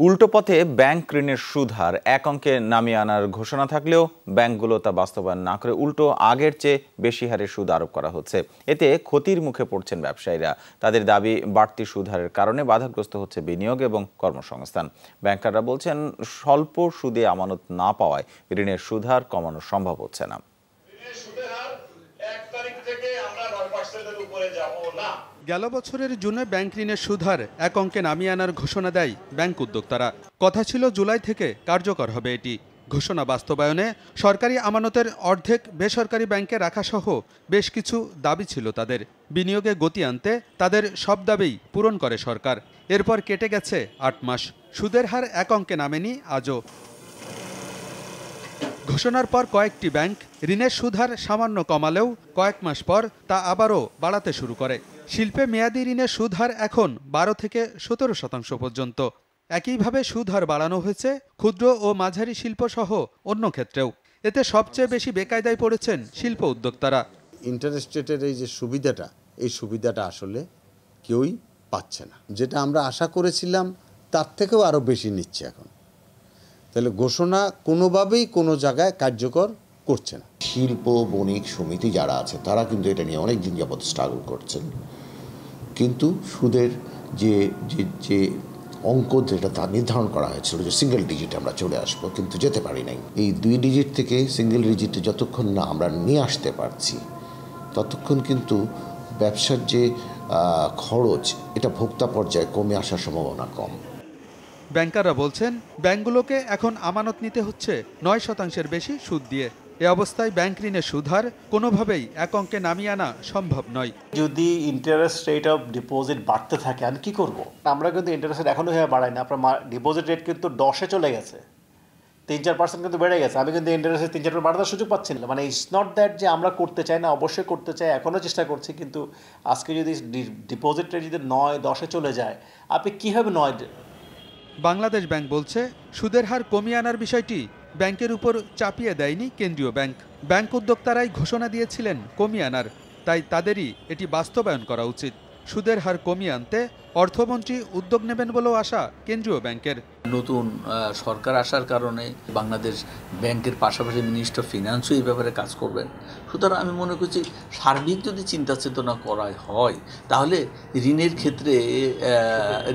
উল্টো পথে ব্যাংক ঋণের সুদ হার এক অঙ্কে নামিয়ে আনার ঘোষণা থাকলেও ব্যাংকগুলো তা বাস্তবায়ন না করে উল্টো আগের চেয়ে বেশি হারে সুদ আরোপ করা হচ্ছে। এতে ক্ষতির মুখে পড়ছেন ব্যবসায়ীরা। তাদের দাবি, বাড়তি সুদ হারের কারণে বাধাগ্রস্ত হচ্ছে বিনিয়োগ এবং কর্মসংস্থান। ব্যাংকাররা বলছেন, স্বল্প সুদে আমানত না পাওয়ায় ঋণের সুদ হার কমানো সম্ভব হচ্ছে না। গেল বছরের জুনে ব্যাংক ঋণের সুধার এক অঙ্কে নামিয়ে আনার ঘোষণা দেয় ব্যাংক উদ্যোক্তারা। কথা ছিল জুলাই থেকে কার্যকর হবে এটি। ঘোষণা বাস্তবায়নে সরকারি আমানতের অর্ধেক বেসরকারি ব্যাংকে রাখাসহ বেশ কিছু দাবি ছিল তাদের। বিনিয়োগে গতি আনতে তাদের সব দাবিই পূরণ করে সরকার। এরপর কেটে গেছে আট মাস। সুদের হার এক অঙ্কে নামেনি আজও। ঘোষণার পর কয়েকটি ব্যাংক ঋণের সুদহার সামান্য কমালেও কয়েক মাস পর তা আবারও বাড়াতে শুরু করে। শিল্পে মেয়াদি ঋণের সুদহার এখন বারো থেকে সতেরো শতাংশ পর্যন্ত। একইভাবে সুদহার বাড়ানো হয়েছে ক্ষুদ্র ও মাঝারি শিল্প সহ অন্য ক্ষেত্রেও। এতে সবচেয়ে বেশি বেকায়দায় পড়েছেন শিল্প উদ্যোক্তারা। ইন্টারেস্ট রেটের এই যে সুবিধাটা, এই সুবিধাটা আসলে কেউই পাচ্ছে না। যেটা আমরা আশা করেছিলাম, তার থেকেও আরও বেশি নিচ্ছে এখন। তাহলে ঘোষণা কোনোভাবেই কোনো জায়গায় কার্যকর করছে না। শিল্প, বণিক, সমিতি যারা আছে, তারা কিন্তু এটা নিয়ে অনেক দিন যাবৎ স্ট্রাগল করছেন কিন্তু সুদের যে যে যে অঙ্ক যেটা তা নির্ধারণ করা হয়েছিল যে সিঙ্গেল ডিজিট আমরা চলে আসব, কিন্তু যেতে পারি নাই। এই দুই ডিজিট থেকে সিঙ্গেল ডিজিটে যতক্ষণ না আমরা নিয়ে আসতে পারছি, ততক্ষণ কিন্তু ব্যবসার যে খরচ, এটা ভোক্তা পর্যায়ে কমে আসার সম্ভাবনা কম। ব্যাংকাররা বলছেন, ব্যাংকগুলোকে এখন আমানত নিতে হচ্ছে নয় শতাংশের বেশি সুদ দিয়ে। এ অবস্থায় ব্যাংক ঋণের সুদহার কোনোভাবেই এক অঙ্কে নামিয়ে আনা সম্ভব নয়। যদি ইন্টারেস্ট রেট অফ ডিপোজিট বাড়তে থাকে, আমি কি করব? আমরা কিন্তু ইন্টারেস্ট রেট এখনও হয়ে বাড়াই না। আপনার ডিপোজিট রেট কিন্তু দশে চলে গেছে। তিন চার পার্সেন্ট কিন্তু বেড়ে গেছে। আমি কিন্তু ইন্টারেস্ট তিন চার বাড়ানোর সুযোগ পাচ্ছি না। মানে ইটস নট দ্যাট যে আমরা করতে চাই না, অবশ্যই করতে চাই এখনও চেষ্টা করছি, কিন্তু আজকে যদি ডিপোজিট রেট যদি নয়, দশে চলে যায়, আপনি কীভাবে নয় বাংলাদেশ ব্যাংক বলছে, সুদের হার কমিয়ে আনার বিষয়টি ব্যাংকের উপর চাপিয়ে দেয়নি কেন্দ্রীয় ব্যাংক। ব্যাংক উদ্যোক্তারাই ঘোষণা দিয়েছিলেন কমিয়ে আনার। তাই তাদেরই এটি বাস্তবায়ন করা উচিত। সুদের হার কমিয়ে আনতে অর্থমন্ত্রী উদ্যোগ নেবেন বলেও আশা কেন্দ্রীয় ব্যাংকের। নতুন সরকার আসার কারণে বাংলাদেশ ব্যাংকের পাশাপাশি মিনিস্টার ফিনান্সও এই ব্যাপারে কাজ করবেন। সুতরাং আমি মনে করছি সার্বিক যদি চিন্তা চেতনা করা হয়, তাহলে ঋণের ক্ষেত্রে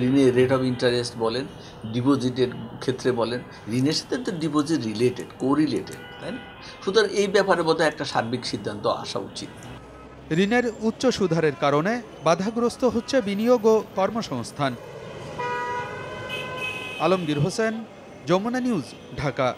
ঋণের রেট অফ ইন্টারেস্ট বলেন ডিপোজিটের ক্ষেত্রে বলেন, ঋণের সাথে তো ডিপোজিট রিলেটেড কো রিলেটেড তাই না? সুতরাং এই ব্যাপারে বোধহয় একটা সার্বিক সিদ্ধান্ত আসা উচিত। ঋণের উচ্চ সুধারের কারণে বাধাগ্রস্ত হচ্ছে বিনিয়োগ ও কর্মসংস্থান। আলমগীর হোসেন যমুনা নিউজ ঢাকা।